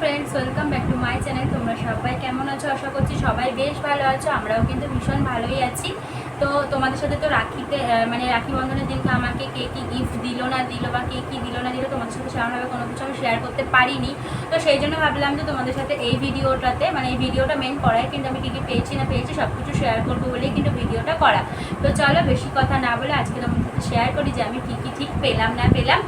Friends welcome back to my channel তোমরা সবাই কেমন আছো? আশা করছি সবাই বেশ ভালো আছো। আমরাও কিন্তু ভীষণ ভালোই আছি। তো তোমাদের সাথে তো রাখিতে মানে রাখি বন্ধনের দিনকে আমাকে কে কী গিফট দিল না দিল বা কে কী দিল না দিল তোমাদের সাথে সেরকমভাবে কোনো কিছু আমি শেয়ার করতে পারিনি। তো সেই জন্য ভাবলাম যে তোমাদের সাথে এই ভিডিওটাতে মানে এই ভিডিওটা মেন করাই কিন্তু আমি কী কী পেয়েছি না পেয়েছি সব কিছু শেয়ার করব বলেই কিন্তু ভিডিওটা করা। তো চলো বেশি কথা না বলে আজকে তোমাদের সাথে শেয়ার করি যে আমি কী কী ঠিক পেলাম না পেলাম।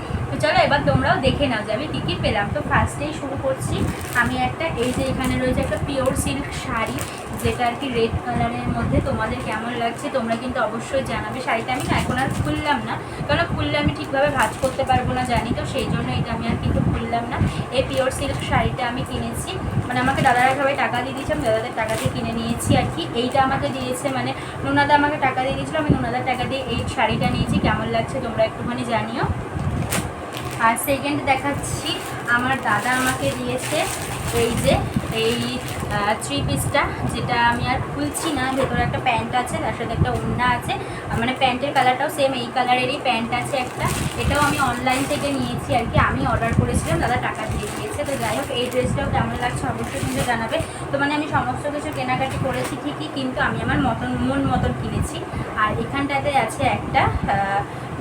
চলো এবার তোমরাও দেখে নাও যে আমি কী কী পেলাম। তো ফার্স্টেই শুরু করছি। আমি একটা, এই যে এখানে রয়েছে একটা পিওর সিল্ক শাড়ি, যেটা আর কি রেড কালারের মধ্যে তোমাদের কেমন লাগছে তোমরা কিন্তু অবশ্যই জানাবে। শাড়িটা আমি না, এখন আর খুললাম না। কারণ খুললে আমি ঠিকভাবে ভাজ করতে পারব না জানি তো, সেই জন্য এটা আমি আর কিন্তু খুললাম না। এই পিওর সিল্ক শাড়িটা আমি কিনেছি। মানে আমাকে দাদারা সবাই টাকা দিয়ে দিয়েছে, আমি দাদাদের টাকা দিয়ে কিনে নিয়েছি আর কি। এইটা আমাকে দিয়েছে মানে নোনাদা আমাকে টাকা দিয়ে দিয়েছিল, আমি নোনাদার টাকা দিয়ে এই শাড়িটা নিয়েছি। কেমন লাগছে তোমরা একটুখানি জানিও। আর সেকেন্ড দেখাচ্ছি, আমার দাদা আমাকে দিয়েছে এই যে, এই থ্রি পিসটা যেটা আমি আর খুলছি না, ভেতরে একটা প্যান্ট আছে, তার সাথে একটা ওড়না আছে মানে প্যান্টের কালারটাও সেম এই কালারেরই প্যান্ট আছে একটা, এটাও আমি অনলাইন থেকে নিয়েছি আর কি, আমি অর্ডার করেছিলাম, দাদা টাকা দিয়ে দিয়েছে, তো যাই হোক, এই ড্রেসটাও কেমন লাগছে অবশ্যই কিন্তু জানাবে, তো মানে আমি সমস্ত কিছু কেনাকাটি করেছি ঠিকই, কিন্তু আমি আমার মতন, মন মতন কিনেছি, আর এখানটাতে আছে একটা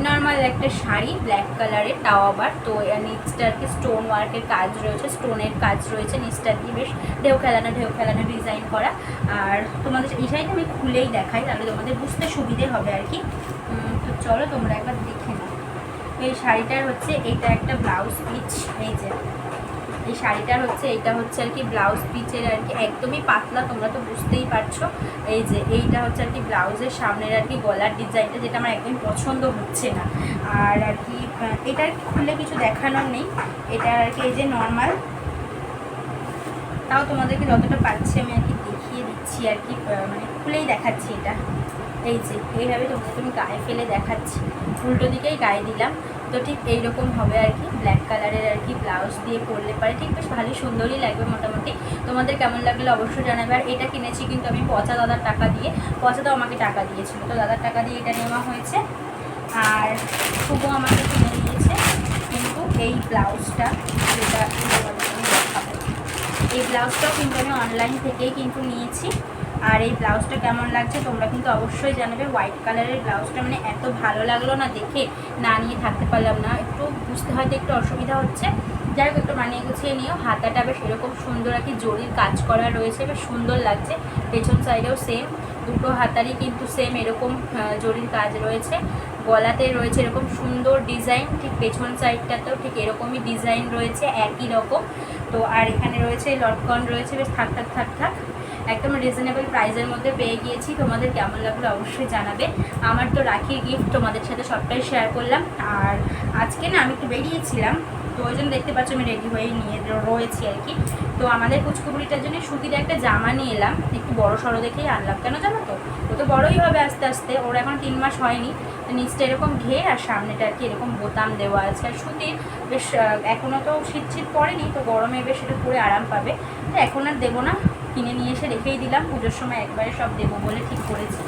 নর্মাল একটা শাড়ি ব্ল্যাক কালারের তাও আবার তো নিচটা আর কি স্টোন ওয়ার্কের কাজ রয়েছে স্টোনের কাজ রয়েছে নিচটা দিয়ে বেশ ঢেউ খেলানো ঢেউ খেলানো ডিজাইন করা। আর তোমাদের এই শাড়িটা আমি খুলেই দেখাই, তাহলে তোমাদের বুঝতে সুবিধে হবে আর কি। তো চলো তোমরা একবার দেখে নাও। এই শাড়িটার হচ্ছে এইটা একটা ব্লাউজ পিচ এই যে। এই শাড়িটার হচ্ছে এটা হচ্ছে আর কি ব্লাউজ পিচের আর কি একদমই পাতলা তোমরা তো বুঝতেই পারছ। এই যে এইটা হচ্ছে আর কি ব্লাউজের সামনের আর কি গলার ডিজাইনটা যেটা আমার একদম পছন্দ হচ্ছে না। আর আর কি আহ, এটা আর কি খুলে কিছু দেখানোর নেই। এটা আর কি এই যে নর্মাল তাও তোমাদেরকে যতটা পাচ্ছি আমি আর কি দেখিয়ে দিচ্ছি আর কি মানে খুলেই দেখাচ্ছি এটা। এই যে, এইভাবে তোমাদেরকে আমি গায়ে ফেলে দেখাচ্ছি। উল্টো দিকেই গায়ে দিলাম। তো ঠিক এইরকম হবে আর কি। ব্ল্যাক কালারের আর কি ব্লাউজ দিয়ে পরলে পারে। ঠিক বেশ ভালোই সুন্দরই লাগবে মোটামুটি। তোমাদের কেমন লাগলে অবশ্যই জানাবে। আর এটা কিনেছি কিন্তু আমি পচা দাদার টাকা দিয়ে। পচা তো আমাকে টাকা দিয়েছিল। তো দাদার টাকা দিয়ে এটা নেওয়া হয়েছে। আর শুভ আমাকে কিনে দিয়েছে। কিন্তু এই ব্লাউজটা যেটা তোমাদের এই ব্লাউজটাও কিন্তু আমি অনলাইন থেকেই কিন্তু নিয়েছি। আর এই ব্লাউজটা কেমন লাগছে তোমরা কিন্তু অবশ্যই জানাবে। হোয়াইট কালারের ব্লাউজটা মানে এত ভালো লাগল না দেখে না নিয়ে থাকতে পারলাম না। একটু বুঝতে হয়তো একটু অসুবিধা হচ্ছে। যাই হোক, একটু মানিয়ে গুছিয়ে নিও। হাতাটা বেশ এরকম সুন্দর আর কি জরির কাজ করা রয়েছে, বেশ সুন্দর লাগছে। পেছন সাইডেও সেম দুটো হাতারই কিন্তু সেম এরকম জরির কাজ রয়েছে। গলাতে রয়েছে এরকম সুন্দর ডিজাইন ঠিক পেছন সাইডটাতেও ঠিক এরকমই ডিজাইন রয়েছে, একই রকম। তো আর এখানে রয়েছে লটকন, রয়েছে বেশ থাক থাক থাক থাক। একদম রিজনেবল প্রাইসের মধ্যে পেয়ে গিয়েছি। তোমাদের কেমন লাগল অবশ্যই জানাবে। আমার তো রাখির গিফট তোমাদের সাথে সবটাই শেয়ার করলাম। আর আজকে না আমি একটু বেরিয়েছিলাম, তো ওই জন্য দেখতে পাচ্ছ আমি রেডি হয়ে নিয়ে রয়েছি আর কি। তো আমাদের কুচকুপুরিটার জন্য সুতির একটা জামা নিয়ে এলাম। একটু বড় সড়ো দেখেই আনলাম। কেন জানো তো? ও তো বড়ই হবে আস্তে আস্তে। ওর এখন তিন মাস হয়নি। নিচটা এরকম ঘের আর সামনেটা আর কি এরকম বোতাম দেওয়া আছে। আর সুতির বেশ এখনও তো শীত শীত পড়েনি, তো গরমে বেশ এটা পরে আরাম পাবে। তো এখন আর দেবো না। কিনে নিয়ে এসে রেখেই দিলাম। পুজোর সময় একবারে সব দেবো বলে ঠিক করেছি।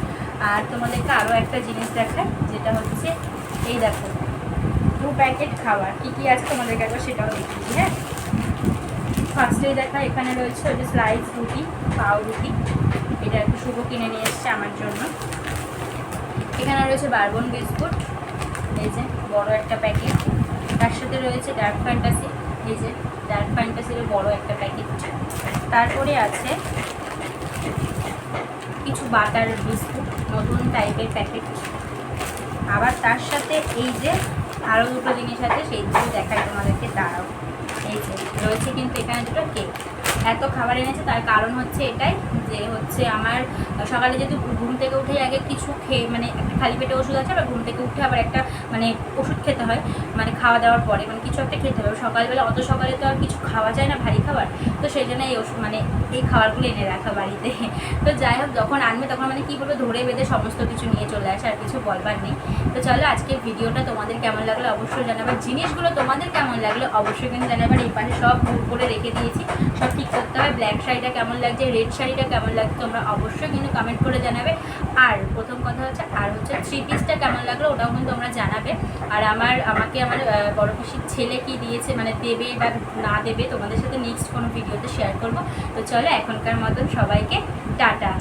আর তোমাদেরকে আরও একটা জিনিস দেখায় যেটা হচ্ছে এই দেখো দু প্যাকেট খাবার। কী কী আছে তোমাদেরকে একবার সেটাও দেখিয়ে দিই, হ্যাঁ? ফার্স্টেই দেখা এখানে রয়েছে ওই যে স্লাইস রুটি পাও রুটি। এটা একটু শুভ কিনে নিয়ে এসছে আমার জন্য। এখানে রয়েছে বারবন বিস্কুট এই যে বড় একটা প্যাকেট তার সাথে রয়েছে ডার্ক ফ্যান্টাসি যে ডার্ক ছিল বড় একটা প্যাকেট তারপরে আছে কিছু বাটার বিস্কুট নতুন টাইপের প্যাকেট আবার তার সাথে এই যে আরও দুটো জিনিস আছে, সেই দুটো দেখায় তোমাদেরকে, দাঁড়াও। এই যে, রয়েছে কিন্তু এখানে দুটো কেক এত খাবার এনেছে, তার কারণ হচ্ছে এটাই যে হচ্ছে আমার, সকালে যেহেতু ঘুম থেকে উঠে আগে কিছু খেয়ে মানে একটা খালি পেটে ওষুধ আছে, আবার ঘুম থেকে উঠে আবার একটা মানে ওষুধ খেতে হয় মানে খাওয়া দাওয়ার পরে মানে কিছু একটা খেতে হবে সকালবেলা অত সকালে তো আর কিছু খাওয়া যায় না, ভারী খাবার। তো সেই জন্য এই ওষুধ মানে এই খাবারগুলো এনে রাখা বাড়িতে। তো যাই হোক, যখন আনবে তখন মানে কী বলব, ধরে বেঁধে সমস্ত কিছু নিয়ে চলে আসে, আর কিছু বলবার নেই। তো চলো আজকের ভিডিওটা তোমাদের কেমন লাগল অবশ্যই জানাবে। জিনিসগুলো তোমাদের কেমন লাগল অবশ্যই কিন্তু জানাবে। আর এই পাশে সব মুখ করে রেখে দিয়েছি। সব ঠিক করতে হবে। ব্ল্যাক শাড়িটা কেমন লাগছে? রেড শাড়িটা কেমন লাগে তোমরা অবশ্যই কিন্তু কমেন্ট করে জানাবে। আর প্রথম কথা হচ্ছে, আর হচ্ছে থ্রি পিসটা কেমন লাগল ওটাও কিন্তু তোমরা জানাবে। আর আমার, আমাকে আমার বড় খুশির ছেলে কি দিয়েছে মানে দেবে বা না দেবে তোমাদের সাথে নেক্সট কোনো ভিডিওতে শেয়ার করব। তো চলো এখনকার মতন সবাইকে টাটা।